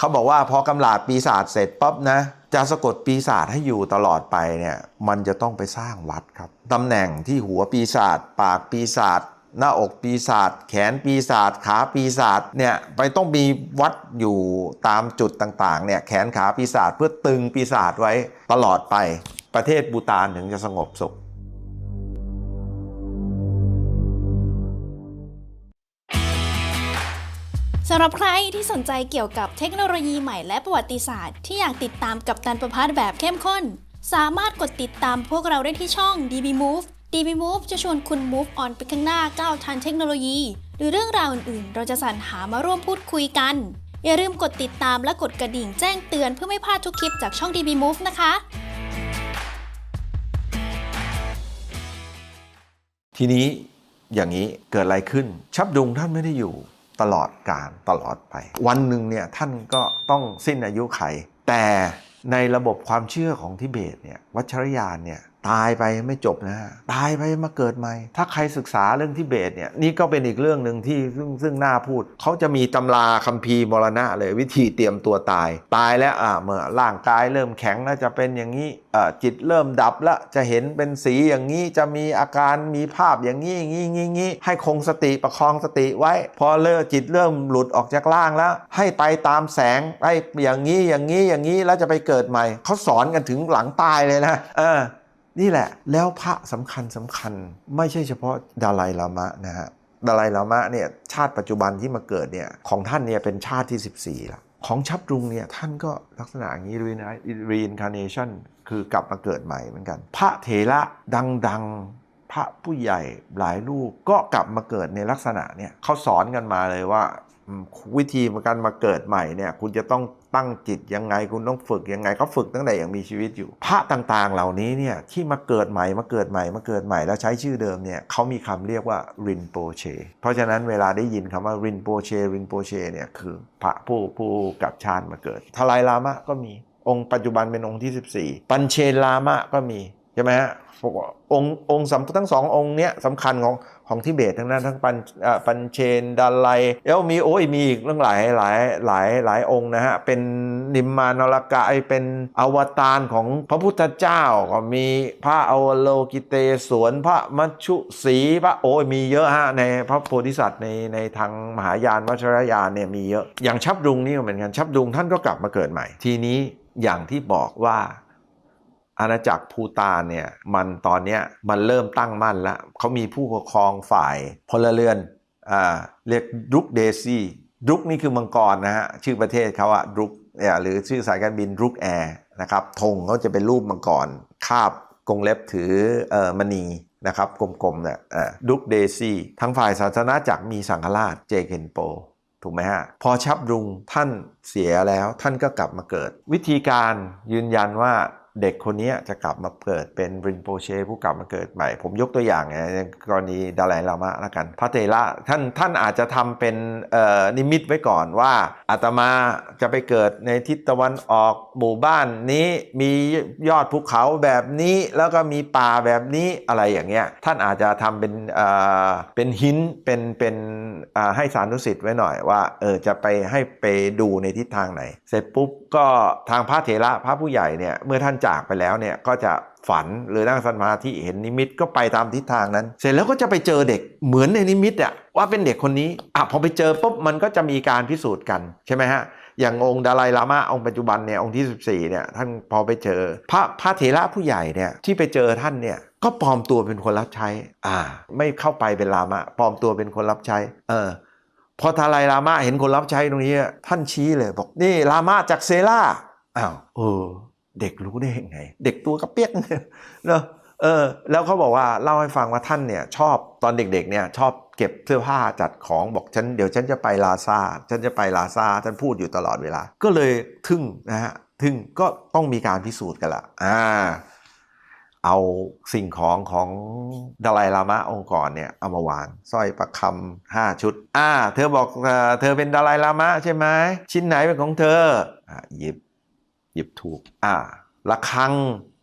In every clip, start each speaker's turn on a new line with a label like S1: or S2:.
S1: เขาบอกว่าพอกำลาดปีศาจเสร็จปั๊บนะจะสะกดปีศาจให้อยู่ตลอดไปเนี่ยมันจะต้องไปสร้างวัดครับตำแหน่งที่หัวปีศาจปากปีศาจหน้าอกปีศาจแขนปีศาจขาปีศาจเนี่ยไปต้องมีวัดอยู่ตามจุดต่างๆเนี่ยแขนขาปีศาจเพื่อตึงปีศาจไว้ตลอดไป ประเทศบูตานถึงจะสงบสุข
S2: สำหรับใครที่สนใจเกี่ยวกับเทคโนโลยีใหม่และประวัติศาสตร์ ที่อยากติดตามกับตันประพัฒน์แบบเข้มข้น สามารถกดติดตามพวกเราได้ที่ช่อง DB Move DB Move จะชวนคุณ move on ไปข้างหน้าก้าวทันเทคโนโลยี หรือเรื่องราวอื่นๆ เราจะสรรหามาร่วมพูดคุยกัน อย่าลืมกดติดตามและกดกระดิ่งแจ้งเตือนเพื่อไม่พลาดทุกคลิปจากช่อง DB Move นะคะ
S1: ทีนี้อย่างนี้เกิดอะไรขึ้น ชับดุงท่านไม่ได้อยู่ ตลอดการตลอดไป วันหนึ่งเนี่ยท่านก็ต้องสิ้นอายุไข แต่ในระบบความเชื่อของทิเบตเนี่ยวัชรยานเนี่ย ตายไปไม่จบนะฮะตายไปมาเกิดใหม่ ถ้าใครศึกษาเรื่องทิเบตเนี่ยนี่ก็เป็นอีกเรื่องหนึ่งที่ซึ่งซึ่งน่าพูด เขาจะมีตำราคัมภีร์มรณะเลยวิธีเตรียมตัวตาย ตายแล้วอ่าเมื่อร่างกายเริ่มแข็งแล้วจะเป็นอย่างนี้อ่าจิตเริ่มดับแล้วจะเห็นเป็นสีอย่างนี้จะมีอาการมีภาพอย่างนี้อย่างนี้อย่างนี้งี้ให้คงสติประคองสติไว้ พอเริ่มจิตเริ่มหลุดออกจากร่างแล้ว ให้ไปตามแสงให้อย่างนี้อย่างนี้อย่างนี้แล้วจะไปเกิดใหม่เขาสอนกันถึงหลังตายเลยนะเออ นี่แหละแล้วพระสำคัญสำคัญไม่ใช่เฉพาะดาลัยลามะนะฮะดาลัยลามะเนี่ยชาติปัจจุบันที่มาเกิดเนี่ยของท่านเนี่ยเป็นชาติที่ 14แล้วของชับรุงเนี่ยท่านก็ลักษณะอย่างนี้ reincarnation คือกลับมาเกิดใหม่เหมือนกัน พระเถระดังๆ พระผู้ใหญ่หลายรูปก็กลับมาเกิดในลักษณะเนี่ยเขาสอนกันมาเลยว่าวิธีการมาเกิดใหม่เนี่ยคุณจะต้อง ตั้งจิตยังไงคุณต้องฝึกยังไงเขาฝึกตั้งแต่ยังมีชีวิตอยู่ พระต่างๆ เหล่านี้เนี่ยที่มาเกิดใหม่มาเกิดใหม่มาเกิดใหม่แล้วใช้ชื่อเดิมเนี่ยเขามีคำเรียกว่ารินโปเช เพราะฉะนั้นเวลาได้ยินคำว่ารินโปเชรินโปเชเนี่ยคือพระผู้ผู้กับชาติมาเกิดทลายลามะก็มีองค์ปัจจุบันเป็นองค์ที่ 14 ปัญเชลามะก็มี ช่ไหมฮะองค์องค์สำทั้งสององค์เนี้ยสำคัญของของทิเบตทั้งนั้นทั้งปัญเอ่อปัญเชนดาไลแล้วมีโอ้ยมีอีกเรื่องหลายหลายหลายหลายองค์นะฮะเป็นนิมมานรกะไอเป็นอวตารของพระพุทธเจ้าก็มีพระอวโลกิเตศวนพระมัชชุสีพระโอ้ยมีเยอะฮะในพระโพธิสัตว์ในในทางมหายานวัชรยานเนี่ยมีเยอะอย่างชับดุงนี่เหมือนกันชับดุงท่านก็กลับมาเกิดใหม่ ทีนี้อย่างที่บอกว่า อาณาจักรภูตานเนี่ยมันตอนเนี้ยมันเริ่มตั้งมั่นแล้วเขามีผู้ปกครองฝ่ายพลเรือนอ่าเรียกดุกเดซี่ดุกนี่คือมังกรนะฮะชื่อประเทศเขาอะดุกเนี่ยหรือชื่อสายการบินดุกแอร์นะครับธงเขาจะเป็นรูปมังกรคาบกงเล็บถือเอ่อมณีนะครับกลมๆเนี่ยดุกเดซี่ทั้งฝ่ายศาสนาจักรมีสังฆราชเจเคนโปถูกไหมฮะ พอชับรุงท่านเสียแล้วท่านก็กลับมาเกิด วิธีการยืนยันว่า เด็กคนนี้จะกลับมาเกิดเป็นรินโปเชผู้กลับมาเกิดใหม่ ผมยกตัวอย่างนะในกรณีดาลัยลามะละกัน พระเตระท่านท่านอาจจะทำเป็นเอ่อนิมิตไว้ก่อนว่าอาตมาจะไปเกิดในทิศตะวันออกหมู่บ้านนี้มียอดภูเขาแบบนี้แล้วก็มีป่าแบบนี้อะไรอย่างเงี้ยท่านอาจจะทำเป็นเอ่อเป็นหินเป็นเป็นอ่าให้สานุสิทธิ์ไว้หน่อยว่าเออจะไปให้ไปดูในทิศทางไหน เสร็จปุ๊บก็ทางพระเถระพระผู้ใหญ่เนี่ยเมื่อท่านจากไปแล้วเนี่ยก็จะฝันหรือนั่งสมาธิเห็นนิมิตก็ไปตามทิศทางนั้น เสร็จแล้วก็จะไปเจอเด็กเหมือนในนิมิตอะว่าเป็นเด็กคนนี้อะพอไปเจอปุ๊บมันก็จะมีการพิสูจน์กันใช่ไหมฮะอย่างองค์ดาลัยลามะองค์ปัจจุบันเนี่ยองค์ที่ 14เนี่ยท่านพอไปเจอ พระพระเถระผู้ใหญ่เนี่ยที่ไปเจอท่านเนี่ยก็ปลอมตัวเป็นคนรับใช้ อ่า ไม่เข้าไปเป็นลามะปลอมตัวเป็นคนรับใช้ เออพอทาลายลามะเห็นคนรับใช้ตรงนี้ท่านชี้เลยบอกนี่ลามะจากเซล่าอ้าวเออ เด็กรู้ได้ยังไง เด็กตัวกระเปียกเนี่ยเนอะเออแล้วเขาบอกว่าเล่าให้ฟังว่าท่านเนี่ยชอบตอนเด็กๆเนี่ยชอบเก็บเสื้อผ้าจัดของบอกฉันเดี๋ยวฉันจะไปลาซาฉันจะไปลาซาท่านพูดอยู่ตลอดเวลา ก็เลยทึ่งนะฮะทึ่งก็ต้องมีการพิสูจน์กันละอ่าเอาสิ่งของของดลัยลามะองค์ก่อนเนี่ยเอามาวางสร้อยประคำห้าชุด อ่า เธอบอกเธอเป็นดลัยลามะใช่ไหมชิ้นไหนเป็นของเธออ่าหยิบ ยิบถูก อ่าระฆัง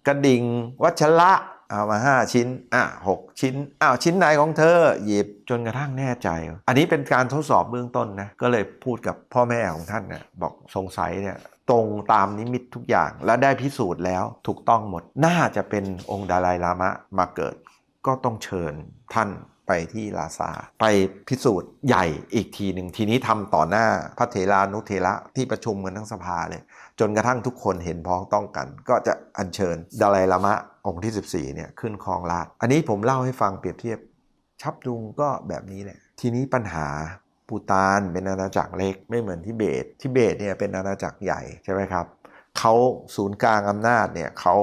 S1: กระดิ่งวัชระเอามาห้าชิ้น อะหกชิ้น อ้าว ชิ้นไหนของเธอ หยิบจนกระทั่งแน่ใจ อันนี้เป็นการทดสอบเบื้องต้นนะ ก็เลยพูดกับพ่อแม่ของท่านเนะบอกสงสัยเนี่ยตรงตามนิมิตทุกอย่าง และได้พิสูจน์แล้วถูกต้องหมด น่าจะเป็นองค์ดาลายลามะมาเกิด ก็ต้องเชิญท่าน ไปที่ลาซาไปพิสูจน์ใหญ่อีกทีหนึ่งทีนี้ทำต่อหน้าพระเถรานุเถระที่ประชุมกันทั้งสภาเลย จนกระทั่งทุกคนเห็นพ้องต้องกัน ก็จะอัญเชิญดาไลลามะองค์ที่ 14เนี่ยขึ้นครองราชอันนี้ผมเล่าให้ฟังเปรียบเทียบ ชับดุงก็แบบนี้แหละ ทีนี้ปัญหาปูตานเป็นอาณาจักรเล็กไม่เหมือนทิเบตทิเบตเนี่ยเป็นอาณาจักรใหญ่ใช่ไหมครับเขาศูนย์กลางอำนาจเนี่ยเขา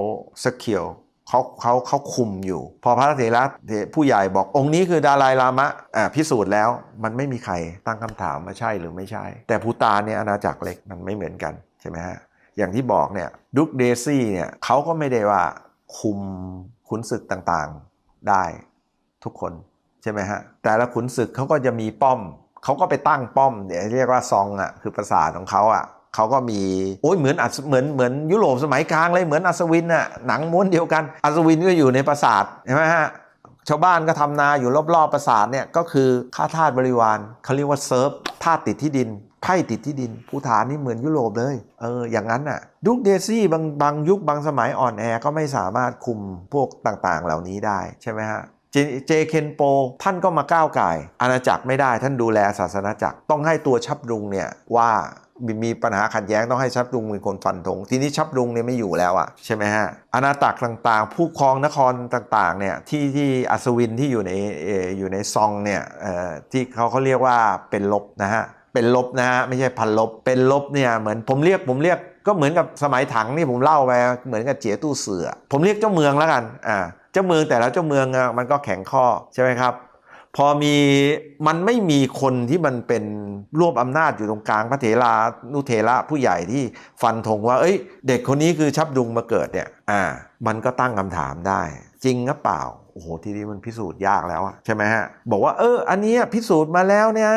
S1: สเคียว เขาเขาเขาคุมอยู่ พอพระเถระผู้ใหญ่บอกองค์นี้คือดาลายลามะอ่าพิสูจน์แล้วมันไม่มีใครตั้งคำถามว่าใช่หรือไม่ใช่ แต่ภูตานเนี่ยอาณาจักรเล็กมันไม่เหมือนกันใช่ไหมฮะอย่างที่บอกเนี่ยดุกเดซี่เนี่ยเขาก็ไม่ได้ว่าคุมขุนศึกต่างๆได้ทุกคนใช่ไหมฮะแต่ละขุนศึกเขาก็จะมีป้อมเขาก็ไปตั้งป้อมเนี่ยเรียกว่าซองอะคือปราสาทของเขาอะ เขาก็มีโอ้ยเหมือนอัศเหมือนเหมือนยุโรปสมัยกลางเลยเหมือนอัศวินน่ะหนังม้วนเดียวกัน อัศวินก็อยู่ในปราสาทใช่ไหมฮะชาวบ้านก็ทำนาอยู่รอบๆปราสาทเนี่ยก็คือข้าทาสบริวารเขาเรียกว่าเซิร์ฟทาสติดที่ดินไพ่ติดที่ดินภูฐานนี่เหมือนยุโรปเลย เออ อย่างนั้นน่ะ ดุกเดซี่บางบางยุคบางสมัยอ่อนแอก็ไม่สามารถคุมพวกต่างๆ เหล่านี้ได้ใช่ไหมฮะเจเจเคนโป ท่านก็มาก้าวไก่อาณาจักรไม่ได้ท่านดูแลศาสนาจักรต้องให้ตัวชับดุงเนี่ยว่า มีมีปัญหาขัดแย้งต้องให้ชับดุงเป็นคนฟันธงทีนี้ชับดุงเนี่ยไม่อยู่แล้วอะใช่ไหมฮะอาณาจักรต่างๆ ผู้ครองนครต่างๆเนี่ยที่ที่อัศวินที่อยู่ในออยู่ในซองเนี่ยที่เขาเขาเรียกว่าเป็นลบนะฮะเป็นลบนะฮะไม่ใช่พันลบเป็นลบเนี่ยเหมือนผมเรียกผมเรียกก็เหมือนกับสมัยถังนี่ผมเล่าไปเหมือนกับเจียตู้เสือ ผมเรียกเจ้าเมืองแล้วกันอ่าเจ้าเมืองแต่และเจ้าเมืองมันก็แข็งข้อใช่ไหมครับ พอมีมันไม่มีคนที่มันเป็นรวบอำนาจอยู่ตรงกลางพระเถรานุเถระผู้ใหญ่ที่ฟันธงว่า เอ้ย เด็กคนนี้คือชับดุงมาเกิดเนี่ย อ่า มันก็ตั้งคำถามได้ จริงหรือเปล่าโอ้โหทีนี้มันพิสูจน์ยากแล้วอะใช่ไหมฮะ บอกว่าเออ อันนี้พิสูจน์มาแล้วเนี่ย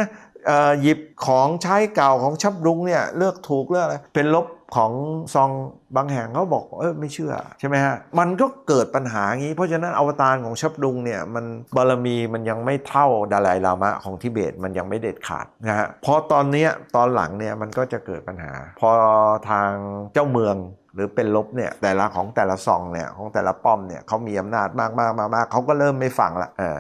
S1: หยิบของใช้เก่าของชับดุงเนี่ยเลือกถูกเลือกอะไรเป็นลบ ของซองบางแห่งเขาบอกเออไม่เชื่อใช่ไหมฮะมันก็เกิดปัญหาอย่างนี้ เพราะฉะนั้นอวตารของชับดุงเนี่ยมันบารมีมันยังไม่เท่าดาลายลามะของทิเบตมันยังไม่เด็ดขาดนะฮะพอตอนเนี้ยตอนหลังเนี่ยมันก็จะเกิดปัญหา พอทางเจ้าเมืองหรือเป็นลบเนี่ยแต่ละของแต่ละซองเนี่ยของแต่ละป้อมเนี่ยเขามีอำนาจมากมากมากมากเขาก็เริ่มไม่ฟังละเออ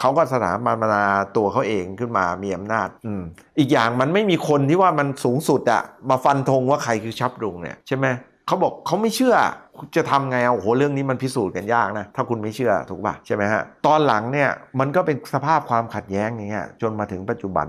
S1: เขาก็สถาปนาตัวเขาเองขึ้นมามีอำนาจอืมอีกอย่างมันไม่มีคนที่ว่ามันสูงสุดอะมาฟันธงว่าใครคือชับดุงเนี่ยใช่ไหมเขาบอกเขาไม่เชื่อจะทำไงอะโอ้โหเรื่องนี้มันพิสูจน์กันยากนะ ถ้าคุณไม่เชื่อถูกป่ะใช่ไหมฮะตอนหลังเนี่ยมันก็เป็นสภาพความขัดแย้งอย่างเงี้ยจนมาถึงปัจจุบัน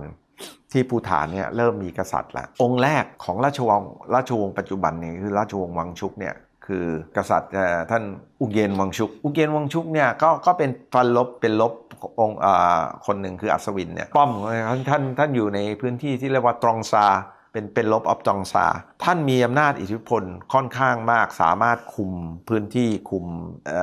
S1: ที่ภูฐานเนี่ยเริ่มมีกษัตริย์ละองค์แรกของราชวงศ์ราชวงศ์ปัจจุบันนี่คือราชวงศ์วังชุกเนี่ย คือกษัตริย์ท่านอุเกนวังชุก อุเกนวังชุกเนี่ยก็ก็เป็นฟันลบเป็นลบองค์อ่าคนหนึ่งคืออัศวินเนี่ยป้อมท่านท่านท่านอยู่ในพื้นที่ที่เรียกว่าตรองซาเป็นเป็นลบออฟจองซา ท่านมีอำนาจอิทธิพลค่อนข้างมาก สามารถคุมพื้นที่คุม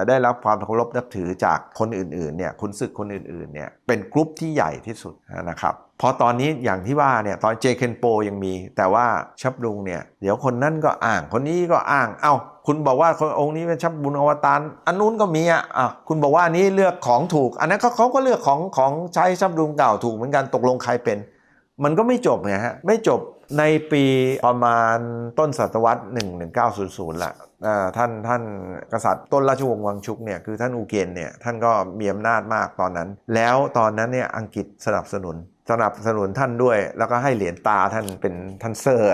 S1: ได้รับความเคารพนับถือจากคนอื่นๆเนี่ยคุณศึกคนอื่นๆเนี่ยเป็นกลุ่มที่ใหญ่ที่สุดนะครับพอตอนนี้อย่างที่ว่าเนี่ยตอนเจเคนโปยังมี แต่ว่าชับดุงเนี่ยเดี๋ยวคนนั้นก็อ้างคนนี้ก็อ้างเอ้า คุณบอกว่าคนองค์นี้เป็นชับบุญอวตารอันนู้นก็มีอะอะคุณบอกว่าอันนี้เลือกของถูก อันนั้นเขาเขาก็เลือกของของใช้ชับดุงเก่าถูกเหมือนกันตกลงใครเป็น มันก็ไม่จบไงฮะไม่จบในปีประมาณต้นศตวรรษ11900ละอ่าท่านท่านกษัตริย์ต้นราชวงศ์วังชุกเนี่ยคือท่านอูเกนเนี่ยท่านก็มีอำนาจมากตอนนั้น แล้วตอนนั้นเนี่ยอังกฤษสนับสนุน สนับสนุนท่านด้วย แล้วก็ให้เหรียญตาท่านเป็นท่านเซอร์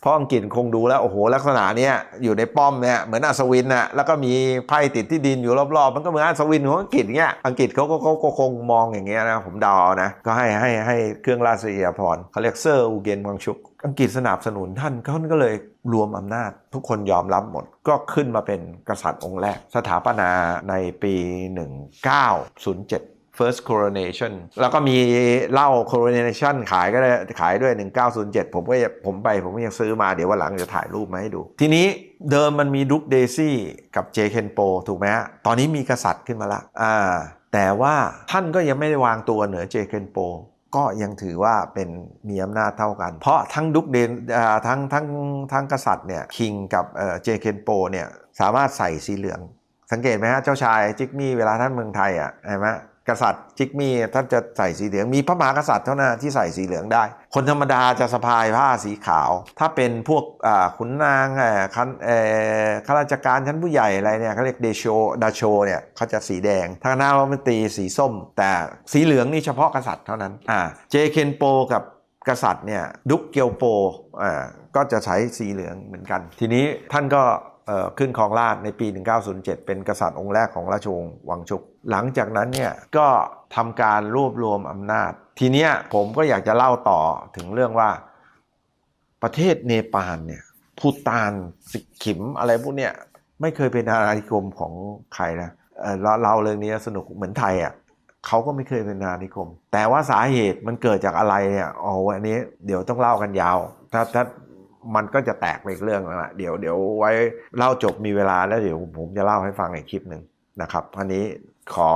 S1: เพราะอังกฤษคงดูแล้ว โอ้โห ลักษณะเนี้ยอยู่ในป้อมเนี่ยเหมือนอัศวินน่ะแล้วก็มีไพ่ติดที่ดินอยู่รอบๆ มันก็เหมือนอัศวินของอังกฤษเงี้ยอังกฤษเขาก็เขาก็คงมองอย่างเงี้ยนะผมเดาเอนะ ก็ให้ให้ให้เครื่องราชอิยาภรณ์เขาเรียกเซอร์อูเกนวังชุกอังกฤษสนับสนุนท่านท่านก็เลยรวมอำนาจ ทุกคนยอมรับหมด ก็ขึ้นมาเป็นกษัตริย์องค์แรก สถาปนาในปี 1907 First Coronation แล้วก็มีเหล้า Coronation ขายก็ได้ขายด้วย 1907 ผมก็ยังผมไปผมก็ยังซื้อมาเดี๋ยววันหลังจะถ่ายรูปมาให้ดู ทีนี้เดิมมันมีดุกเดซี่กับเจเคนโปถูกไหมฮะ ตอนนี้มีกษัตริย์ขึ้นมาละอ่าแต่ว่าท่านก็ยังไม่ได้วางตัวเหนือเจเคนโปก็ยังถือว่าเป็นมีอำนาจเท่ากัน เพราะทั้งดุกเดนทั้งทั้งทั้งกษัตริย์เนี่ยคิงกับเออเจเคนโปเนี่ยสามารถใส่สีเหลือง สังเกตไหมฮะเจ้าชายจิกมี่เวลาท่านเมืองไทยอะเห็นไหม กษัตริย์จิกมี่ท่านจะใส่สีเหลืองมีพระมหากษัตริย์เท่านั้นที่ใส่สีเหลืองได้ คนธรรมดาจะสะพายผ้าสีขาว ถ้าเป็นพวกขุนนางข้าราชการชั้นผู้ใหญ่อะไรเนี่ยเขาเรียกเดโชดาโชเนี่ยเขาจะสีแดงทางหน้ารัฐมนตรีสีส้ม แต่สีเหลืองนี่เฉพาะกษัตริย์เท่านั้นอ่าเจเคนโปกับกษัตริย์เนี่ยดุกเกียวโปอ่าก็จะใช้สีเหลืองเหมือนกัน ทีนี้ท่านก็ขึ้นครองราชในปี 1907 เป็นกษัตริย์องค์แรกของราชวงศ์วังชุก หลังจากนั้นเนี่ยก็ทำการรวบรวมอำนาจ ทีเนี้ยผมก็อยากจะเล่าต่อถึงเรื่องว่าประเทศเนปาลเนี่ยพูตานสิกขิมอะไรพวกเนี้ยไม่เคยเป็นอาณานิคมของใครนะเออเราเราเรื่องนี้สนุกเหมือนไทยอะเขาก็ไม่เคยเป็นอาณานิคม แต่ว่าสาเหตุมันเกิดจากอะไรเนี่ยอ๋ออันนี้เดี๋ยวต้องเล่ากันยาว ถ้าถ้ามันก็จะแตกไปอีกเรื่องแล้วละเดี๋ยวเดี๋ยวไว้เล่าจบมีเวลาแล้วเดี๋ยวผมจะเล่าให้ฟังในคลิปหนึ่งนะครับอันนี้ ขอ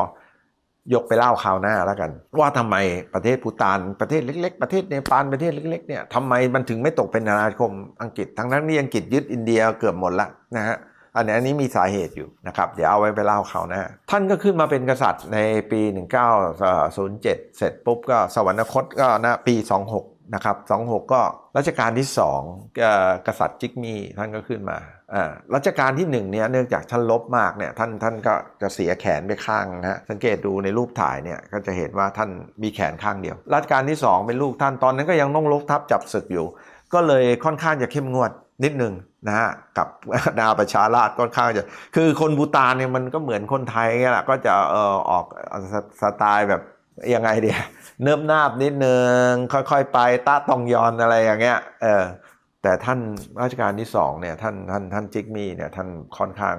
S1: ยกไปเล่าคราวหน้าแล้วกัน ว่าทำไมประเทศพูตานประเทศเล็ก ๆ ประเทศเนปาลประเทศเล็กๆเนี่ยทำไมมันถึงไม่ตกเป็นอาณาคมอังกฤษทั้งนั้นที่อังกฤษยึดอินเดียเกือบหมดละนะฮะอันนี้อันนี้มีสาเหตุอยู่นะครับเดี๋ยวเอาไว้ไปเล่าคราวหน้า ท่านก็ขึ้นมาเป็นกษัตริย์ในปี 1907 เสร็จปุ๊บก็สวรรคตก็นะปี 26 นะครับ 26 ก็รัชกาลที่2เอ่อกษัตริย์จิกมีท่านก็ขึ้นมา รัชกาลที่1เนี่ยเนื่องจากท่านลบมากเนี่ยท่านท่านก็จะเสียแขนไปข้างนะฮะสังเกตดูในรูปถ่ายเนี่ยก็จะเห็นว่าท่านมีแขนข้างเดียว รัชกาลที่ 2 เป็นลูกท่านตอนนั้นก็ยังต้องลบทับจับศึกอยู่ ก็เลยค่อนข้างจะเข้มงวดนิดหนึ่งนะฮะกับนาประชาราชค่อนข้างจะ คือคนบูตานเนี่ยมันก็เหมือนคนไทยไงแหละก็จะเออออกสสไตล์แบบยังไงเดียเนิบนาบนิดนึงค่อยๆ ไปต้าตองยอนอะไรอย่างเงี้ยเออ แต่ท่านรัชกาลที่สองเนี่ยท่านท่านท่านจิกมี่เนี่ยท่านค่อนข้าง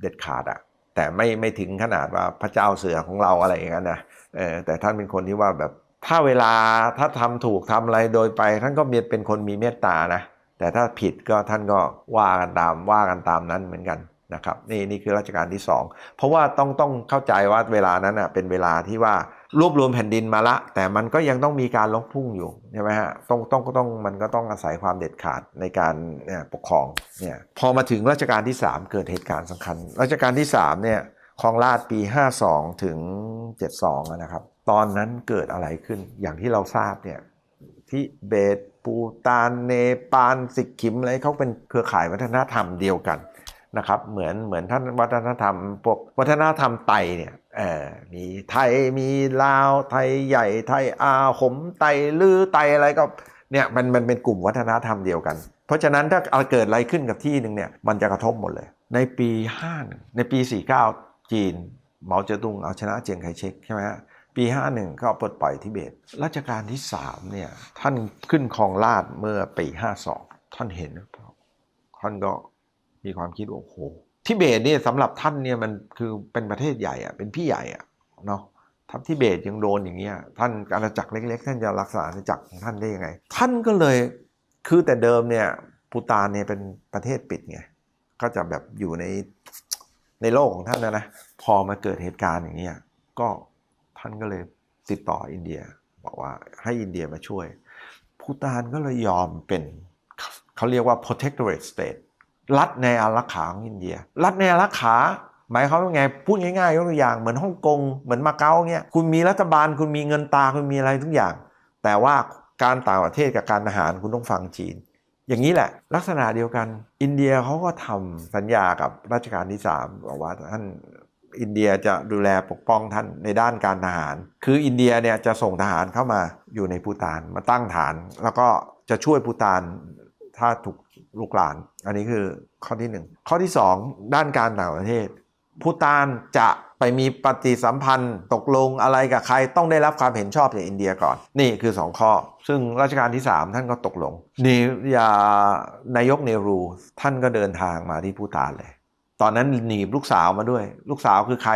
S1: เด็ดขาดอะแต่ไม่ไม่ถึงขนาดว่าพระเจ้าเสือของเราอะไรอย่างนั้นนะเออแต่ท่านเป็นคนที่ว่าแบบถ้าเวลาถ้าทำถูกทำอะไรโดยไป ท่านก็มีเป็นคนมีเมตตานะแต่ถ้าผิดก็ท่านก็ว่ากันตามว่ากันตามนั้นเหมือนกันนะครับนี่นี่คือรัชกาลที่ 2 เพราะว่าต้องต้องเข้าใจว่าเวลานั้นอะเป็นเวลาที่ว่า รวบรวมแผ่นดินมาละ แต่มันก็ยังต้องมีการลบพุ่งอยู่ใช่ไหมฮะต้องต้องก็ต้องมันก็ต้องอาศัยความเด็ดขาดในการเนี่ยปกครองเนี่ยพอมาถึงรัชกาลที่ 3 เกิดเหตุการณ์สำคัญรัชกาลที่3เนี่ยครองราชปี 52 ถึง 72อะนะครับ ตอนนั้นเกิดอะไรขึ้นอย่างที่เราทราบเนี่ยที่เบตปูตานเนปาลสิกขิมอะไรเขาเป็นเครือข่ายวัฒนธรรมเดียวกัน นะครับเหมือนเหมือนท่านวัฒนธรรมพวกวัฒนธรรมไตเนี่ยมีไทยมีลาวไทยใหญ่ไทยอาหมไตลือไตอะไรก็เนี่ยมันมันเป็นกลุ่มวัฒนธรรมเดียวกัน เพราะฉะนั้นถ้าเกิดอะไรขึ้นกับที่หนึ่งเนี่ยมันจะกระทบหมดเลย ในปี5ในปี 49 จีนเหมาเจ๋อตุงเอาชนะเจียงไคเชกใช่ไหมฮะปี 51 ก็ปลดปล่อยทิเบตรัชกาลที่3เนี่ยท่านขึ้นครองราชเมื่อปี 52 ท่านเห็นท่านก็ มีความคิดโอ้โหทิเบตเนี่ยสำหรับท่านเนี่ยมันคือเป็นประเทศใหญ่อะเป็นพี่ใหญ่อะเนาะทัพทิเบตยังโดนอย่างเงี้ยท่านอาณาจักรเล็ก ๆ ท่านจะรักษาอาณาจักรของท่านได้ยังไง ท่านก็เลยคือแต่เดิมเนี่ยปูตานเนี่ยเป็นประเทศปิดไงก็จะแบบอยู่ในในโลกของท่านนะนะพอมาเกิดเหตุการณ์อย่างเงี้ยก็ท่านก็เลยติดต่ออินเดีย บอกว่าให้อินเดียมาช่วยพูตานก็เลยยอมเป็นเขาเรียกว่า protectorate state รัฐในอารักขาของอินเดีย รัฐในอารักขา หมายความว่าไงพูดง่ายๆยกตัวอย่างเหมือนฮ่องกงเหมือนมาเก๊าเงี้ยคุณมีรัฐบาลคุณมีเงินตาคุณมีอะไรทุกอย่าง แต่ว่าการต่างประเทศกับการทหารคุณต้องฟังจีน อย่างนี้แหละ ลักษณะเดียวกัน อินเดียเขาก็ทำสัญญากับรัชกาลที่3บอกว่าท่านอินเดียจะดูแลปกป้องท่านในด้านการทหาร คืออินเดียเนี่ยจะส่งทหารเข้ามาอยู่ในปูตานมาตั้งฐาน แล้วก็จะช่วยปูตานถ้าถูก ลุกหลาน อันนี้คือข้อที่หนึ่งข้อที่สองด้านการต่างประเทศพูตานจะไปมีปฏิสัมพันธ์ ตกลงอะไรกับใครต้องได้รับความเห็นชอบจากอินเดียก่อน นี่คือ 2 ข้อ ซึ่งรัชกาลที่ 3 ท่านก็ตกลงนี่ยานายกเนรูท่านก็เดินทางมาที่พูตานเลย ตอนนั้นหนีบลูกสาวมาด้วย ลูกสาวคือใคร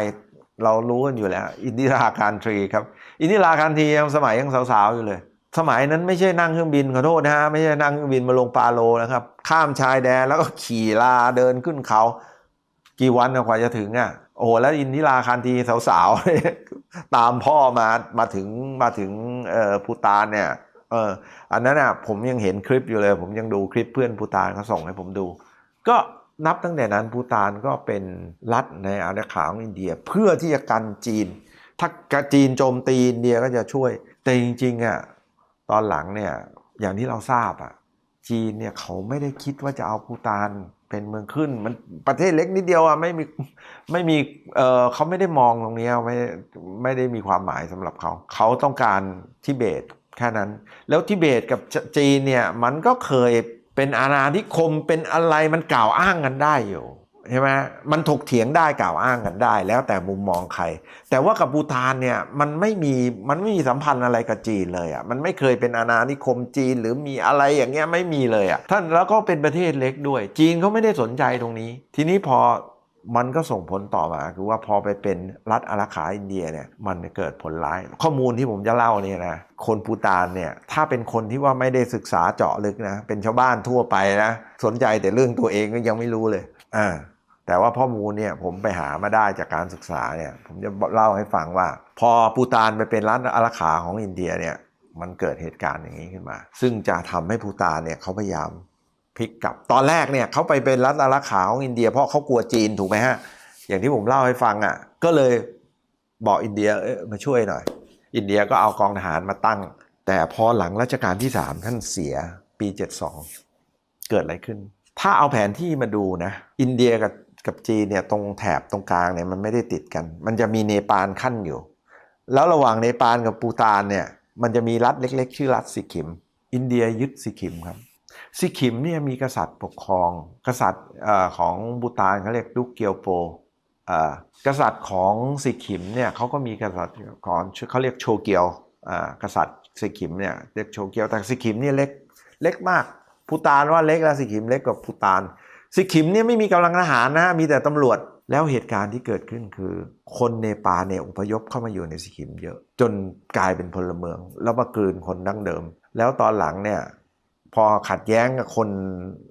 S1: เรารู้กันอยู่แล้ว อินดิราการทรีครับ อินดิราการทรียังสมัยยังสาวๆอยู่เลย สมัยนั้นไม่ใช่นั่งเครื่องบินขอโทษนะฮะไม่ใช่นั่งเครื่องบินมาลงปาโลนะครับ ข้ามชายแดนแล้วก็ขี่ลาเดินขึ้นเขา กี่วันกว่าจะถึงอะโอ้โหแล้วอินทิราคารทีสาวๆ ตามพ่อมามาถึงมาถึงเอ่อพูตานเนี่ยเอออันนั้นอะผมยังเห็นคลิปอยู่เลย ผมยังดูคลิปเพื่อนพูตานเขาส่งให้ผมดู ก็นับตั้งแต่นั้นภูตานก็เป็นรัฐในอาณาเขตของอินเดียเพื่อที่จะกันจีน ถ้าจีนโจมตีอินเดียก็จะช่วยแต่จริงๆอะ อนหลังเนี่ยอย่างที่เราทราบอะจีนเนี่ยเขาไม่ได้คิดว่าจะเอาภูตานเป็นเมืองขึ้น มันประเทศเล็กนิดเดียวอะไม่มีไม่มีเออเขาไม่ได้มองตรงนี้ไม่ไม่ได้มีความหมายสำหรับเขา เขาต้องการทิเบตแค่นั้น แล้วทิเบตกับจีนเนี่ยมันก็เคยเป็นอาณานิคมเป็นอะไรมันกล่าวอ้างกันได้อยู่ ใช่ไหมมันถกเถียงได้กล่าวอ้างกันได้ แล้วแต่มุมมองใคร แต่ว่ากับบูตานเนี่ยมันไม่มีมันไม่มีสัมพันธ์อะไรกับจีนเลยอะมันไม่เคยเป็นอาณานิคมจีนหรือมีอะไรอย่างเงี้ยไม่มีเลยอะท่านแล้วก็เป็นประเทศเล็กด้วย จีนเขาไม่ได้สนใจตรงนี้ ทีนี้พอมันก็ส่งผลต่อมา คือว่าพอไปเป็นรัฐอาราขาอินเดียเนี่ยมันเกิดผลร้าย ข้อมูลที่ผมจะเล่าเนี่ยนะคนปูตานเนี่ยถ้าเป็นคนที่ว่าไม่ได้ศึกษาเจาะลึกนะเป็นชาวบ้านทั่วไปนะสนใจแต่เรื่องตัวเองก็ยังไม่รู้เลย อ่า แต่ว่าข้อมูลเนี่ยผมไปหามาได้จากการศึกษาเนี่ยผมจะเล่าให้ฟังว่า พอปูตานไปเป็นรัฐอาราขาของอินเดียเนี่ยมันเกิดเหตุการณ์อย่างนี้ขึ้นมา ซึ่งจะทำให้ปูตานเนี่ยเขาพยายามพลิกกลับตอนแรกเนี่ยเขาไปเป็นรัฐอาราขาของอินเดีย เพราะเขากลัวจีนถูกไหมฮะ อย่างที่ผมเล่าให้ฟังอะก็เลยบอกอินเดียเออมาช่วยหน่อย อินเดียก็เอากองทหารมาตั้ง แต่พอหลังรัชกาลที่ 3 ท่านเสียปี 72 เกิดอะไรขึ้น ถ้าเอาแผนที่มาดูนะ อินเดียกับ กับจีนเนี่ยตรงแถบตรงกลางเนี่ยมันไม่ได้ติดกัน มันจะมีเนปาลขั้นอยู่ แล้วระหว่างเนปาลกับปูตานเนี่ยมันจะมีรัฐเล็ก ๆ ชื่อรัฐสิกิม อินเดียยึดสิกิมครับสิกิมเนี่ยมีกษัตริย์ปกครอง กษัตริย์ของบูตานเขาเรียกดุกเกียวโปกษัตริย์ของสิกิมเนี่ยเขาก็มีกษัตริย์ของเขาเรียกโชเกียวกษัตริย์สิกิมเนี่ยเรียกโชเกียวแต่สิกิมเนี่ยเล็กเล็กมากพูตานว่าเล็กแล้วสิกิมเล็กกว่าพูตาน สิกิมเนี่ยไม่มีกำลังทหารนะมีแต่ตำรวจแล้วเหตุการณ์ที่เกิดขึ้นคือ คนเนปาลเนี่ยอพยพเข้ามาอยู่ในสิกิมเยอะ จนกลายเป็นพลเมือง แล้วมากลืนคนดั้งเดิม แล้วตอนหลังเนี่ยพอขัดแย้งกับคน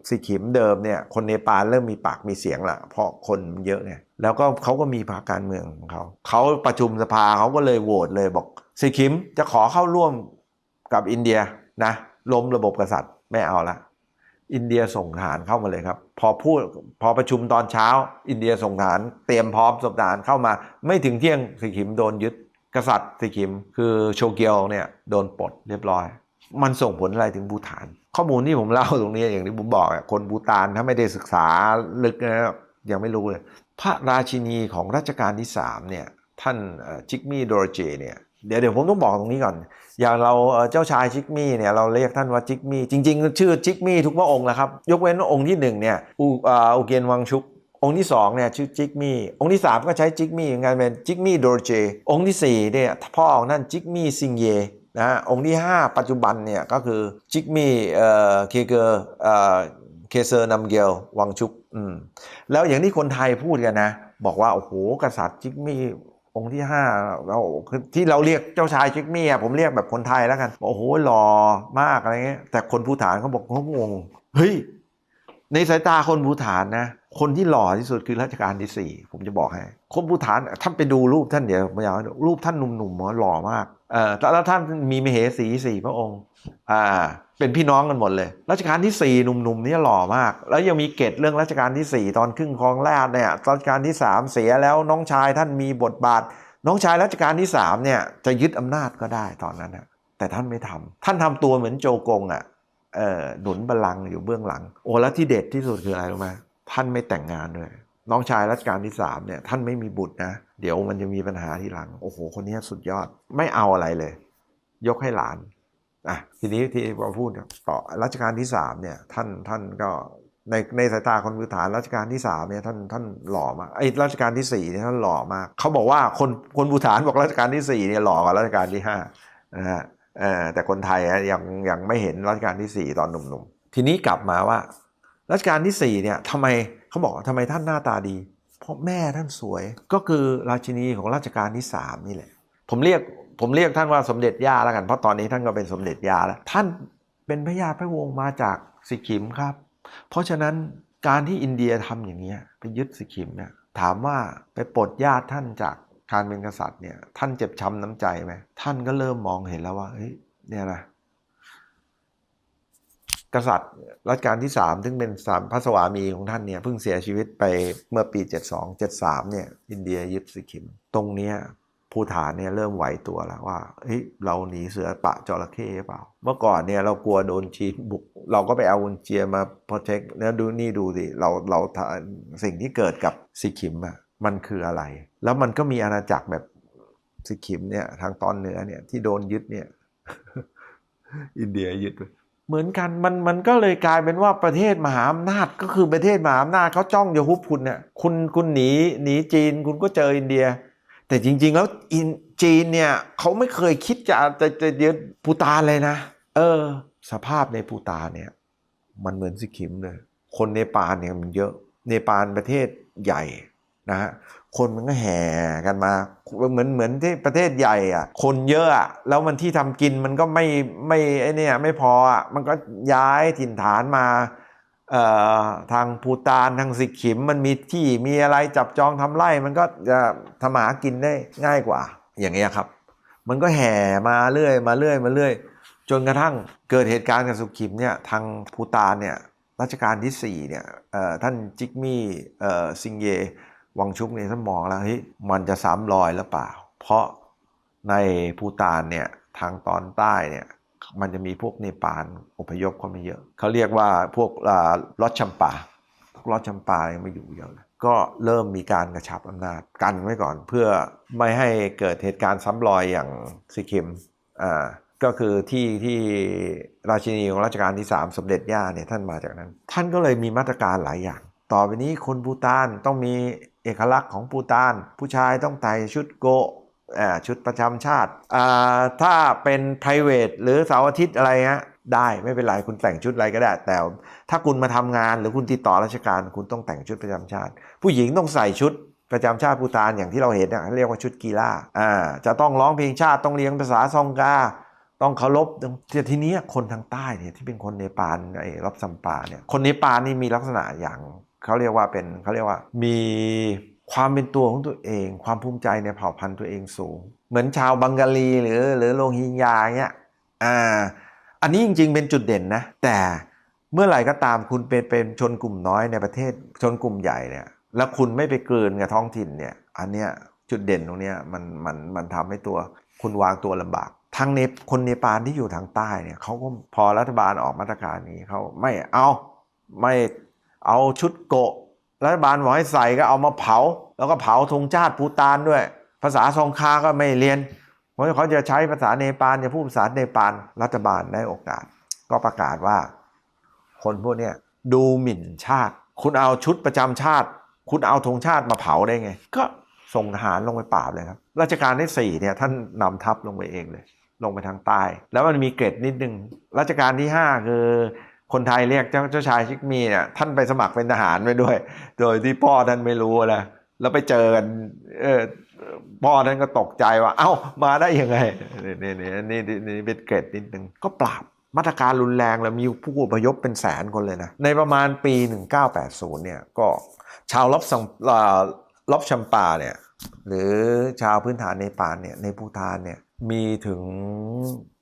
S1: สิกิมเดิมเนี่ยคนเนปาลเริ่มมีปากมีเสียงละเพราะคนมันเยอะไงแล้วก็เขาก็มีพรรคการเมืองของเขาเขาประชุมสภาเขาก็เลยโหวตเลยบอกสิกิมจะขอเข้าร่วมกับอินเดียนะล้มระบบกษัตริย์ไม่เอาละ อินเดียส่งทหารเข้ามาเลยครับ พอพูดพอประชุมตอนเช้า อินเดียส่งทหารเตรียมพร้อมส่งทหารเข้ามา ไม่ถึงเที่ยงสิกิมโดนยึดกษัตริย์สิกิม คือโชเกียวเนี่ยโดนปลดเรียบร้อย มันส่งผลอะไรถึงบูฐาน ข้อมูลที่ผมเล่าตรงนี้อย่างที่ผมบอกคนบูตานถ้าไม่ได้ศึกษาลึกนะยังไม่รู้เลย พระราชินีของรัชกาลที่3เนี่ยท่านจิกมี่โดรเจเนี่ย เดี๋ยวเดี๋ยวผมต้องบอกตรงนี้ก่อน อย่างเราเจ้าชายจิกมี่เนี่ยเราเรียกท่านว่าจิกมี่จริง ๆ ชื่อจิกมี่ทุกพระองค์นะครับ ยกเว้นองค์ที่หนึ่งเนี่ยอูเอ่ออูเกียนวังชุก องค์ที่สองเนี่ยชื่อจิกมี่องค์ที่สามก็ใช้จิกมี่เหมือนเป็นจิกมี่โดรเจองค์ที่สี่เนี่ยพ่อของท่นจิกมี่ซิงเยนะฮะองค์ที่ห้าปัจจุบันเนี่ยก็คือจิกมี่เอ่อเคเกอร์เอ่อเคเซอร์นัมเกลวังชุกอืมแล้วอย่างที่คนไทยพูดกันนะ บอกว่าโอ้โหกษัตริย์จิกมี่ องค์ที่ห้าเราคือที่เราเรียกเจ้าชายจิกมี่ผมเรียกแบบคนไทยแล้วกันโอ้โหหล่อมากอะไรเงี้ยแต่คนภูฐานเขาบอกเขางงเฮ้ยในสายตาคนภูฐานนะคนที่หล่อที่สุดคือรัชกาลที่สี่ผมจะบอกให้คนภูฐานท่านไปดูรูปท่านเดี๋ยวผมอยากรูปท่านหนุ่มๆหล่อมากเออแล้วท่านมีมเหสีสี่พระองค์ อ่า เป็นพี่น้องกันหมดเลย รัชกาลที่ 4 หนุ่มๆนี่หล่อมาก แล้วยังมีเกตเรื่องรัชกาลที่ 4 ตอนครึ่งครองราชเนี่ยรัชกาลที่ 3 เสียแล้วน้องชายท่านมีบทบาท น้องชายรัชกาลที่3เนี่ยจะยึดอำนาจก็ได้ตอนนั้นนะแต่ท่านไม่ทำท่านทำตัวเหมือนโจกงอะเอ่อหนุนบัลลังก์อยู่เบื้องหลัง โอ้แล้วที่เด็ดที่สุดคืออะไรรู้ไหมท่านไม่แต่งงานด้วยน้องชายรัชกาลที่3เนี่ยท่านไม่มีบุตรนะ เดี๋ยวมันจะมีปัญหาทีหลัง โอ้โห คนนี้สุดยอดไม่เอาอะไรเลย ยกให้หลาน อะทีนี้ที่เราพูดเนี่ยต่อรัชกาลที่สามเนี่ยท่านท่านก็ในในสายตาคนพื้นฐานรัชกาลที่สามเนี่ยท่านท่านหล่อมากไอ้รัชกาลที่สี่เนี่ยท่านหล่อมากเขาบอกว่าคนคนพื้นฐานบอกรัชกาลที่สี่เนี่ยหล่อกว่ารัชกาลที่ห้านะฮะเออแต่คนไทยยังยังไม่เห็นรัชกาลที่สี่ตอนหนุ่มๆทีนี้กลับมาว่ารัชกาลที่สี่เนี่ยทำไมเขาบอกว่าทำไมท่านหน้าตาดี เพราะแม่ท่านสวยก็คือราชินีของรัชกาลที่สามนี่แหละผมเรียก ผมเรียกท่านว่าสมเด็จย่าแล้วกัน เพราะตอนนี้ท่านก็เป็นสมเด็จย่าแล้ว ท่านเป็นพระยาพระวงศ์มาจากสิกิมครับ เพราะฉะนั้นการที่อินเดียทำอย่างนี้ยไปยึดสิกิมเนี่ยถามว่าไปปลดญาติท่านจากการเป็นกษัตริย์เนี่ยท่านเจ็บช้ำน้ำใจไหมท่านก็เริ่มมองเห็นแล้วว่าเฮ้ยเนี่ยนะกษัตริย์รัชกาลที่ 3 ซึ่งเป็นสามพระสวามีของท่านเนี่ยเพิ่งเสียชีวิตไปเมื่อปี 72 73เนี่ยอินเดียยึดสิกิม ตรงเนี้ย ภูฐานเนี่ยเริ่มไหวตัวแล้วว่าเฮ้ยเราหนีเสือปะจระเข้หรือเปล่า เมื่อก่อนเนี่ยเรากลัวโดนจีนบุก เราก็ไปเอาอุนเจียมา protect แล้วดูนี่ดูสิเราเราสิ่งที่เกิดกับสิกิมอะมันคืออะไร แล้วมันก็มีอาณาจักรแบบสิกิมเนี่ยทางตอนเหนือเนี่ยที่โดนยึดเนี่ยอินเดียยึดเหมือนกันมันมันก็เลยกลายเป็นว่าประเทศมหาอำนาจก็คือประเทศมหาอำนาจเขาจ้องจะฮุบคุณเนี่ยคุณคุณหนีหนีจีนคุณก็เจออินเดีย แต่จริง ๆ แล้วอินจีนเนี่ยเขาไม่เคยคิดจะจะจะยึดปูตานเลยนะ เออ สภาพในปูตานเนี่ย มันเหมือนสิกิมเลย คนเนปาลเนี่ยมันเยอะเนปาลประเทศใหญ่นะฮะคนมันก็แห่กันมาเหมือนเหมือนที่ประเทศใหญ่อะ คนเยอะอะแล้วมันที่ทำกินมันก็ไม่ไม่ไอเนี่ยไม่พออะมันก็ย้ายถิ่นฐานมา ทางภูตานทางสิกขิมมันมีที่มีอะไรจับจองทำไร่มันก็จะทำหากินได้ง่ายกว่า อย่างเงี้ยครับ มันก็แห่มาเรื่อยมาเรื่อยมาเรื่อยจนกระทั่งเกิดเหตุการณ์กับสุขิมเนี่ยทางภูตานเนี่ยรัชกาลที่สี่เนี่ยท่านจิกมี่ซิงเยวังชุกเนี่ยท่านมองแล้วเฮ้ยมันจะซ้ำรอยหรือเปล่า เพราะในภูตานเนี่ยทางตอนใต้เนี่ย มันจะมีพวกเนปาลอพยพเข้ามาเยอะ เขาเรียกว่าพวกลอดชัมปาพวกลอดชัมปายังมาอยู่เยอะเลยก็เริ่มมีการกระชับอำนาจกันไว้ก่อนเพื่อไม่ให้เกิดเหตุการณ์ซ้ำรอยอย่างซิคิมอ่าก็คือที่ที่ราชินีของรัชกาลที่ 3 สมเด็จย่าเนี่ยท่านมาจากนั้น ท่านก็เลยมีมาตรการหลายอย่าง ต่อไปนี้คนภูตานต้องมีเอกลักษณ์ของภูตาน ผู้ชายต้องใส่ชุดโก ชุดประจำชาติ ถ้าเป็น p r i v a t หรือเสาร์อาทิตย์อะไรฮะได้ไม่เป็นไรคุณแต่งชุดอะไรก็ได้ แต่ถ้าคุณมาทำงานหรือคุณติดต่อราชการคุณต้องแต่งชุดประจำชาติ ผู้หญิงต้องใส่ชุดประจำชาติภูตานอย่างที่เราเห็นนะเรียกว่าชุดกีฬาอ่าจะต้องร้องเพลงชาติต้องเรียนภาษาซองกาต้องเคารพแต่ทีนี้คนทางใต้เนี่ยที่เป็นคนเนปาลไอ้รับสัมปาเนี่ยคนเนปาลนี่มีลักษณะอย่างเขาเรียกว่าเป็นเขาเรียกว่ามี ความเป็นตัวของตัวเอง ความภูมิใจในเผ่าพันธุ์ตัวเองสูง เหมือนชาวบังกาลีหรือหรือโรฮิงญาเงี้ยอ่าอันนี้จริงๆเป็นจุดเด่นนะ แต่เมื่อไหร่ก็ตามคุณเป็นเป็นชนกลุ่มน้อยในประเทศชนกลุ่มใหญ่เนี่ย แล้วคุณไม่ไปเกินกับท้องถิ่นเนี่ย อันเนี้ยจุดเด่นตรงเนี้ยมันมันมันทำให้ตัวคุณวางตัวลำบากทางเนปคนเนปาลที่อยู่ทางใต้เนี่ยเขาก็พอรัฐบาลออกมาตรการนี้เขาไม่เอาไม่เอาชุดโกะ รัฐบาลบอกให้ใส่ก็เอามาเผา แล้วก็เผาธงชาติภูตานด้วย ภาษาซองคาก็ไม่เรียนเพราะเขาจะใช้ภาษาเนปาลจะพูดภาษาเนปาลรัฐบาลได้โอกาส ก็ประกาศว่า คนพวกเนี้ยดูหมิ่นชาติ คุณเอาชุดประจำชาติ คุณเอาธงชาติมาเผาได้ไง ก็ส่งทหารลงไปปราบเลยครับรัชกาลที่สี่เนี่ยท่านนำทัพลงไปเองเลย ลงไปทางใต้ แล้วมันมีเกร็ดนิดนึงรัชกาลที่ 5 คือ คนไทยเรียกเจ้าเจ้าชายชิกมีเนี่ยท่านไปสมัครเป็นทหารไปด้วย โดยที่พ่อท่านไม่รู้นะแล้วไปเจอกันเออพ่อท่านก็ตกใจว่า เอ้ามาได้ยังไงนี่นี่นี่นี่นี่เป็นเกรดนิดนึงก็ปราบมาตรการรุนแรงแล้วมีผู้อพยพเป็นแสนคนเลยนะ ในประมาณปี 1980 เนี่ยก็ชาวลบสังอ่าลบชัมปาเนี่ยหรือชาวพื้นฐานในปานเนี่ยในภูฐานเนี่ย มีถึง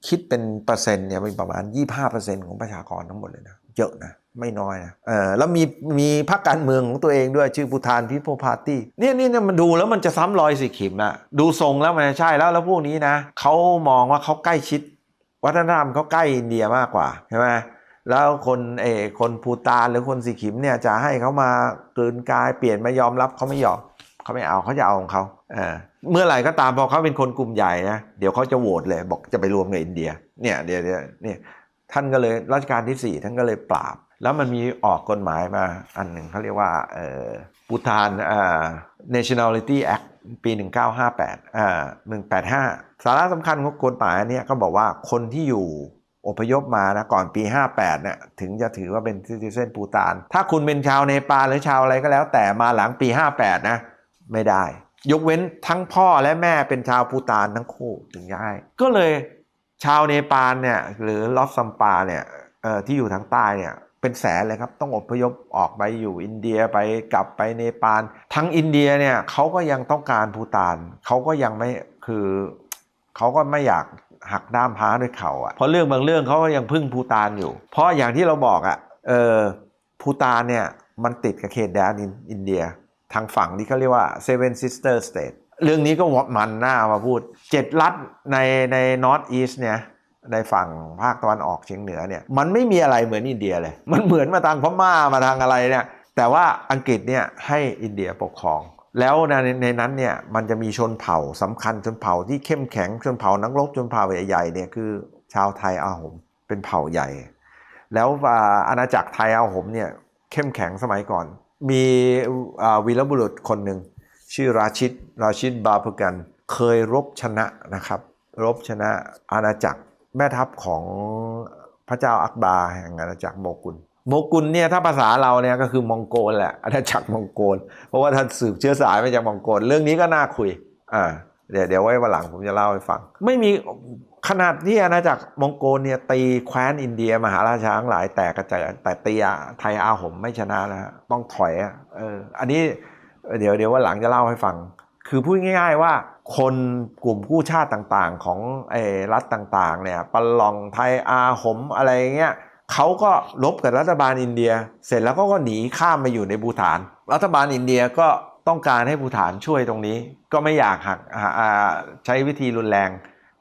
S1: คิดเป็นเปอร์เซ็นต์เนี่ยเป็นประมาณ 25%ของประชากรทั้งหมดเลยนะ เยอะนะไม่น้อยนะเออแล้วมีมีพรรคการเมืองของตัวเองด้วยชื่อภูฐานพิโพพาร์ตี้เนี่ยนี่เนี่ยมันดูแล้วมันจะซ้ำรอยสีขิมอะดูทรงแล้วมันใช่แล้วแล้วพวกนี้นะเขามองว่าเขาใกล้ชิด วัฒนธรรมเขาใกล้อินเดียมากกว่าใช่ไหมแล้วคนเอคนภูตานหรือคนสีขิมเนี่ยจะให้เขามาเกลืนกายเปลี่ยนไม่ยอมรับเขาไม่ยอมเขาไม่เอาเขาจะเอาของเขาเออ เมื่อไหร่ก็ตามพอเขาเป็นคนกลุ่มใหญ่นะเดี๋ยวเขาจะโหวตเลย บอกจะไปรวมกับอินเดีย เนี่ยเดี๋ยวเนี่ยท่านก็เลยรัชกาลที่สี่ท่านก็เลยปราบ แล้วมันมีออกกฎหมายมาอันหนึ่งเขาเรียกว่าเออปูตานอ่า nationality act ปี 1958อ่า185 สาระสำคัญของกฎหมายอันเนี้ยก็บอกว่าคนที่อยู่อพยพมานะก่อนปี 58เนี่ยถึงจะถือว่าเป็นซิติเซนปูตาน ถ้าคุณเป็นชาวเนปาลหรือชาวอะไรก็แล้วแต่มาหลังปี 58 นะ ไม่ได้ ยกเว้นทั้งพ่อและแม่เป็นชาวปูตานทั้งคู่ถึงจะให้ ก็เลยชาวเนปาลเนี่ยหรือลอสซัมปาเนี่ยที่อยู่ทางใต้เนี่ยเป็นแสนเลยครับ ต้องอพยพออกไปอยู่อินเดียไปกลับไปเนปาลทั้งอินเดียเนี่ยเขาก็ยังต้องการภูตานเขาก็ยังไม่คือเขาก็ไม่อยากหักด้ามพ้าด้วยเข่าอะเพราะเรื่องบางเรื่องเขาก็ยังพึ่งภูตานอยู่ เพราะอย่างที่เราบอกอะเออภูตานเนี่ยมันติดกับเขตแดนอินเดีย ทางฝั่งที่เขาเรียกว่า Seven Sister State เรื่องนี้ก็มันหน้ามาพูดเจ็ดรัฐในใน North East เนี่ยในฝั่งภาคตะวันออกเฉียงเหนือเนี่ยมันไม่มีอะไรเหมือนอินเดียเลย มันเหมือนมาทางพม่ามาทางอะไรเนี่ยแต่ว่าอังกฤษเนี่ยให้อินเดียปกครอง แล้วในในนั้นเนี่ยมันจะมีชนเผ่าสำคัญชนเผ่าที่เข้มแข็งชนเผ่านักรบชนเผ่าใหญ่ๆเนี่ยคือชาวไทยอาหมเป็นเผ่าใหญ่ แล้วอาอาณาจักรไทยอาหมเนี่ยเข้มแข็งสมัยก่อน มีวีรบุรุษคนหนึ่ง ชื่อราชิดราชิดบาพุกัน เคยรบชนะนะครับ รบชนะอาณาจักรแม่ทัพของพระเจ้าอักบาแห่งอาณาจักรโมกุลโมกุลเนี่ยถ้าภาษาเราเนี่ยก็คือมองโกลแหละอาณาจักรมองโกล เพราะว่าท่านสืบเชื้อสายมาจากมองโกล เรื่องนี้ก็น่าคุยอ่าเดี๋ยวเดี๋ยวไว้วันหลังผมจะเล่าให้ฟัง ไม่มี ขนาดที่อาณาจักรมองโกลเนี่ยตีแคว้นอินเดีย มหาราชาทั้งหลายแตกกระจายแต่ตีไทยอาหมไม่ชนะนะฮะต้องถอยอะเอออันนี้เดี๋ยวเดี๋ยววันหลังจะเล่าให้ฟัง คือพูดง่าย ๆ ว่าคนกลุ่มผู้ชาติต่างๆ ของไอ้รัฐต่างๆเนี่ยปะลองไทยอาหมอะไรเงี้ยเขาก็ลบกับรัฐบาลอินเดีย เสร็จแล้วก็ก็หนีข้ามมาอยู่ในบูฐาน รัฐบาลอินเดียก็ต้องการให้บูฐานช่วยตรงนี้ ก็ไม่อยากหักใช้วิธีรุนแรง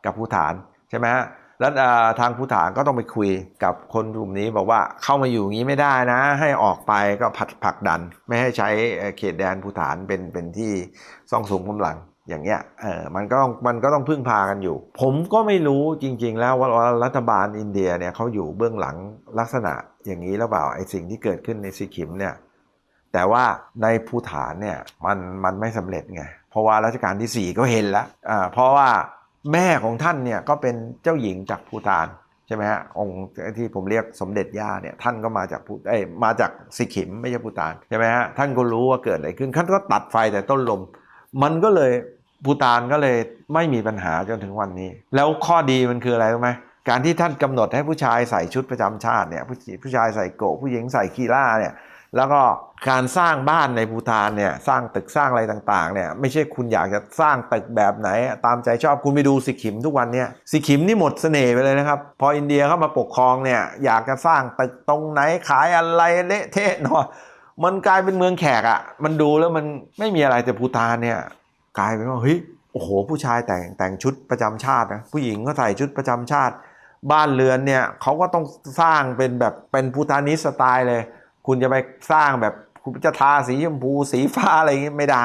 S1: กับบูฐาน ใช่ไหมฮะแล้วทางผู้ฐานก็ต้องไปคุยกับคนกลุ่มนี้บอกว่าเข้ามาอยู่อย่างนี้ไม่ได้นะ ให้ออกไปก็ผลัดผลักดัน ไม่ให้ใช้เขตแดนผู้ฐานเป็นเป็นที่ซ่องสุมกำลังอย่างเงี้ยเออมันก็ต้องมันก็ต้องพึ่งพากันอยู่ ผมก็ไม่รู้จริง ๆ แล้วว่ารัฐบาลอินเดียเนี่ยเขาอยู่เบื้องหลังลักษณะอย่างนี้หรือเปล่าไอ้สิ่งที่เกิดขึ้นในสิกิมเนี่ยแต่ว่าในภูฐานเนี่ยมันมันไม่สำเร็จไงเพราะว่ารัชกาลที่ 4 ก็เห็นแล้วอ่าเพราะว่า แม่ของท่านเนี่ยก็เป็นเจ้าหญิงจากภูฐานใช่ไหมฮะองค์ที่ผมเรียกสมเด็จย่าเนี่ยท่านก็มาจากภูเอ้มาจากสิกิมไม่ใช่ภูฐานใช่ไหมฮะท่านก็รู้ว่าเกิดอะไรขึ้นท่านก็ตัดไฟแต่ต้นลม มันก็เลยภูฐานก็เลยไม่มีปัญหาจนถึงวันนี้ แล้วข้อดีมันคืออะไรรู้ไหมการที่ท่านกำหนดให้ผู้ชายใส่ชุดประจำชาติเนี่ยผู้ผู้ชายใส่โกผู้หญิงใส่คีร่าเนี่ย แล้วก็การสร้างบ้านในภูฏานเนี่ยสร้างตึกสร้างอะไรต่างๆเนี่ยไม่ใช่คุณอยากจะสร้างตึกแบบไหน ตามใจชอบคุณไปดูสิขิมทุกวันเนี่ยสิขิมนี่หมดเสน่ห์ไปเลยนะครับ พออินเดียเข้ามาปกครองเนี่ยอยากจะสร้างตึกตรงไหนขายอะไรเละเทะเนาะมันกลายเป็นเมืองแขกอะ่ะมันดูแล้วมันไม่มีอะไรแต่ภูฏานเนี่ยกลายเป็นว่าเฮ้ยโอ้โห ผู้ชายแต่งแต่งชุดประจำชาตินะผู้หญิงก็ใส่ชุดประจำชาติ บ้านเรือนเนี่ยเขาก็ต้องสร้างเป็นแบบเป็นภูตานิสสไตล์เลย คุณจะไปสร้างแบบคุณจะทาสีชมพูสีฟ้าอะไรอย่างงี้ไม่ได้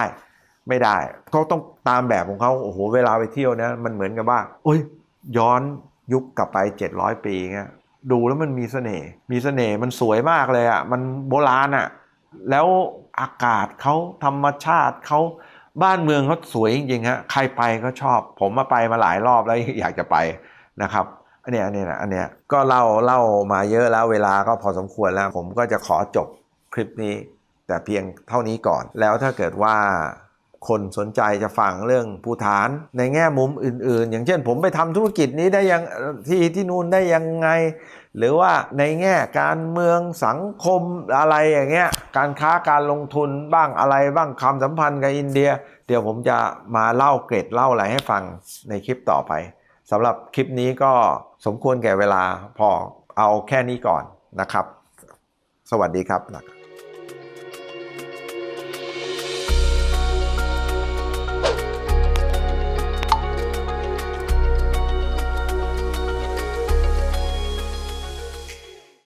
S1: ไม่ได้เขาต้องตามแบบของเขาโอ้โหเวลาไปเที่ยวนะมันเหมือนกับว่าโอ้ยย้อนยุคกลับไป 700 ปีเงี้ยดูแล้วมันมีเสน่ห์มีเสน่ห์มันสวยมากเลยอะ่ะมันโบราณอะ่ะแล้วอากาศเขาธรรมชาติเขาบ้านเมืองเขาสวยจริงๆฮะใครไปก็ชอบ ผมมาไปมาหลายรอบแล้วอยากจะไปนะครับ อันเนี้ยอันเนี้ยนะอันเนี้ยก็เล่าเล่ามาเยอะแล้วเวลาก็พอสมควรแล้ว ผมก็จะขอจบคลิปนี้ แต่เพียงเท่านี้ก่อน แล้วถ้าเกิดว่าคนสนใจจะฟังเรื่องภูฐานในแง่มุมอื่น ๆ อย่างเช่น ผมไปทำธุรกิจนี้ได้ยังที่ที่นู่นได้ยังไง หรือว่าในแง่การเมืองสังคมอะไรอย่างเงี้ยการค้าการลงทุนบ้างอะไรบ้างความสัมพันธ์กับอินเดีย เดี๋ยวผมจะมาเล่าเกร็ดเล่าอะไรให้ฟังในคลิปต่อไปสำหรับคลิปนี้ก็ สมควรแก่เวลาพอเอาแค่นี้ก่อนนะครับ สวัสดีครับ